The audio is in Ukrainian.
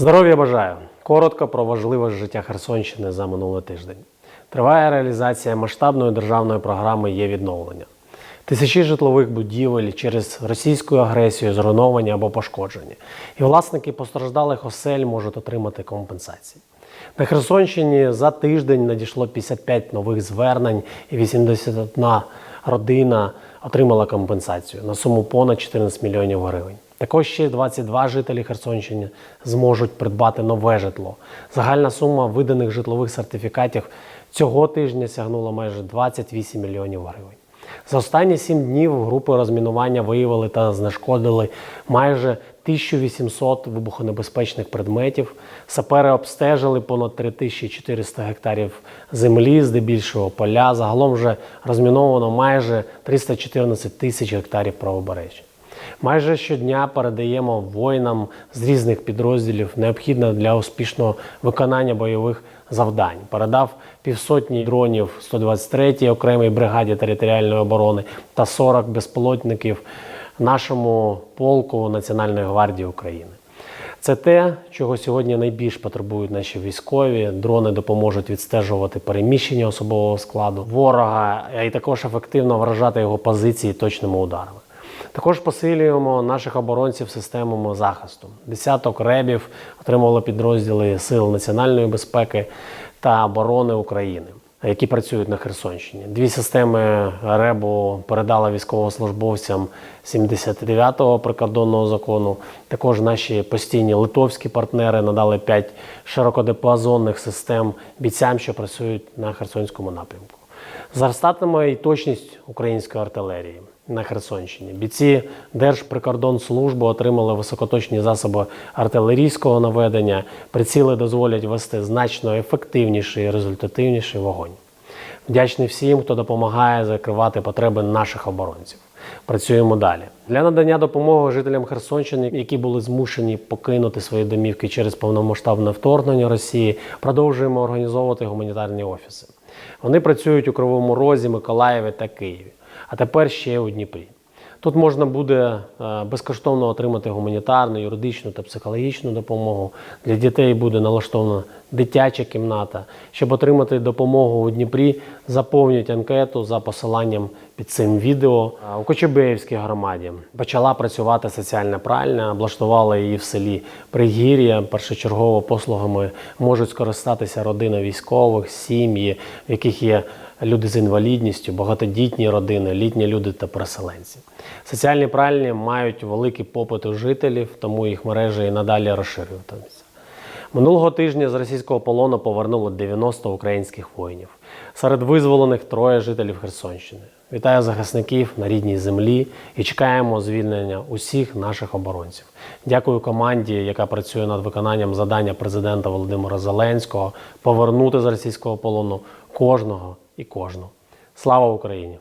Здоров'я бажаю! Коротко про важливе життя Херсонщини за минулий тиждень. Триває реалізація масштабної державної програми є відновлення. Тисячі житлових будівель через російську агресію зруйновані або пошкоджені. І власники постраждалих осель можуть отримати компенсації. На Херсонщині за тиждень надійшло 55 нових звернень і 81 родина отримала компенсацію на суму понад 14 мільйонів гривень. Також ще 22 жителі Херсонщини зможуть придбати нове житло. Загальна сума виданих житлових сертифікатів цього тижня сягнула майже 28 мільйонів гривень. За останні сім днів групи розмінування виявили та знешкодили майже 1800 вибухонебезпечних предметів. Сапери обстежили понад 3400 гектарів землі, здебільшого поля. Загалом вже розміновано майже 314 тисяч гектарів правобережжя. Майже щодня передаємо воїнам з різних підрозділів необхідне для успішного виконання бойових завдань. Передав півсотні дронів 123-й окремій бригаді територіальної оборони та 40 безпілотників нашому полку Національної гвардії України. Це те, чого сьогодні найбільш потребують наші військові. Дрони допоможуть відстежувати переміщення особового складу ворога, й також ефективно вражати його позиції точними ударами. Також посилюємо наших оборонців системами захисту. Десяток ребів отримували підрозділи Сил національної безпеки та оборони України, які працюють на Херсонщині. Дві системи РЕБу передали військовослужбовцям 79-го прикордонного закону. Також наші постійні литовські партнери надали 5 широкодиапазонних систем бійцям, що працюють на Херсонському напрямку. Зростатиме і точність української артилерії на Херсонщині. Бійці Держприкордонслужби отримали високоточні засоби артилерійського наведення. Приціли дозволять вести значно ефективніший і результативніший вогонь. Вдячний всім, хто допомагає закривати потреби наших оборонців. Працюємо далі для надання допомоги жителям Херсонщини, які були змушені покинути свої домівки через повномасштабне вторгнення Росії. Продовжуємо організовувати гуманітарні офіси. Вони працюють у Кривому Розі, Миколаєві та Києві, а тепер ще у Дніпрі. Тут можна буде е, безкоштовно отримати гуманітарну, юридичну та психологічну допомогу. Для дітей буде налаштована дитяча кімната. Щоб отримати допомогу у Дніпрі, заповнюють анкету за посиланням під цим відео. У Кочубеївській громаді почала працювати соціальна пральня, облаштували її в селі Пригір'я. Першочергово послугами можуть скористатися родини військових, сім'ї, в яких є люди з інвалідністю, багатодітні родини, літні люди та переселенці. Соціальні пральні мають великий попит у жителів, тому їх мережа і надалі розширюватиметься. Минулого тижня з російського полону повернули 90 українських воїнів. Серед визволених троє жителів Херсонщини. Вітаю захисників на рідній землі і чекаємо звільнення усіх наших оборонців. Дякую команді, яка працює над виконанням завдання президента Володимира Зеленського повернути з російського полону кожного і кожну. Слава Україні!